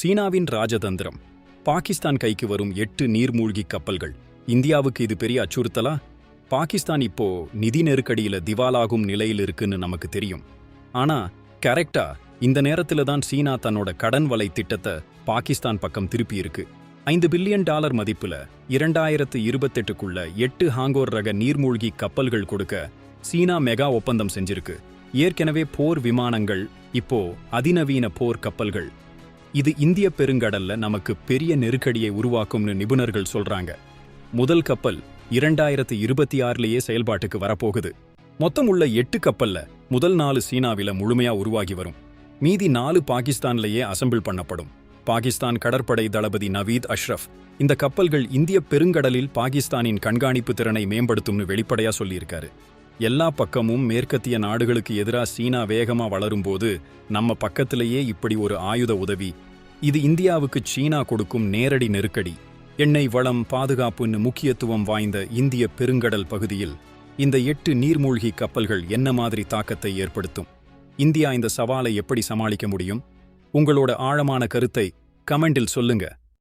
சீனாவின் ராஜதந்திரம். பாகிஸ்தான் கைக்கு வரும் எட்டு நீர்மூழ்கி கப்பல்கள். இந்தியாவுக்கு இது பெரிய அச்சுறுத்தலா? பாகிஸ்தான் இப்போ நிதி நெருக்கடியில திவாலாகும் நிலையில் இருக்குன்னு நமக்கு தெரியும். ஆனா கரெக்டா இந்த நேரத்துல தான் சீனா தன்னோட கடன் வலை திட்டத்தை பாகிஸ்தான் பக்கம் திருப்பி இருக்கு. ஐந்து பில்லியன் டாலர் மதிப்புல இரண்டாயிரத்து இருபத்தெட்டுக்குள்ள எட்டு ஹாங்கோர் ரக நீர்மூழ்கி கப்பல்கள் கொடுக்க சீனா மெகா ஒப்பந்தம் செஞ்சிருக்கு. ஏற்கனவே போர் விமானங்கள் இப்போ அதிநவீன போர் கப்பல்கள் இது இந்திய பெருங்கடல்ல நமக்கு பெரிய நெருக்கடியை உருவாக்கும்னு நிபுணர்கள் சொல்றாங்க. முதல் கப்பல் இரண்டாயிரத்து இருபத்தி ஆறுலயே செயல்பாட்டுக்கு வரப்போகுது. மொத்தம் உள்ள எட்டு கப்பல்ல முதல் நாலு சீனாவில முழுமையா உருவாகி வரும். மீதி நாலு பாகிஸ்தான்லயே அசெம்பிள் பண்ணப்படும். பாகிஸ்தான் கடற்படை தளபதி நவீத் அஷ்ரஃப் இந்த கப்பல்கள் இந்திய பெருங்கடலில் பாகிஸ்தானின் கண்காணிப்பு திறனை மேம்படுத்தும்னு வெளிப்படையா சொல்லியிருக்காரு. எல்லா பக்கமும் மேற்கத்திய நாடுகளுக்கு எதிரா சீனா வேகமா வளரும்போது நம்ம பக்கத்திலேயே இப்படி ஒரு ஆயுத உதவி. இது இந்தியாவுக்கு சீனா கொடுக்கும் நேரடி நெருக்கடி. எண்ணெய் வளம் பாதுகாப்புன்னு முக்கியத்துவம் வாய்ந்த இந்திய பெருங்கடல் பகுதியில் இந்த எட்டு நீர்மூழ்கி கப்பல்கள் என்ன மாதிரி தாக்கத்தை ஏற்படுத்தும்? இந்தியா இந்த சவாலை எப்படி சமாளிக்க முடியும்? உங்களோட ஆழமான கருத்தை கமெண்டில் சொல்லுங்க.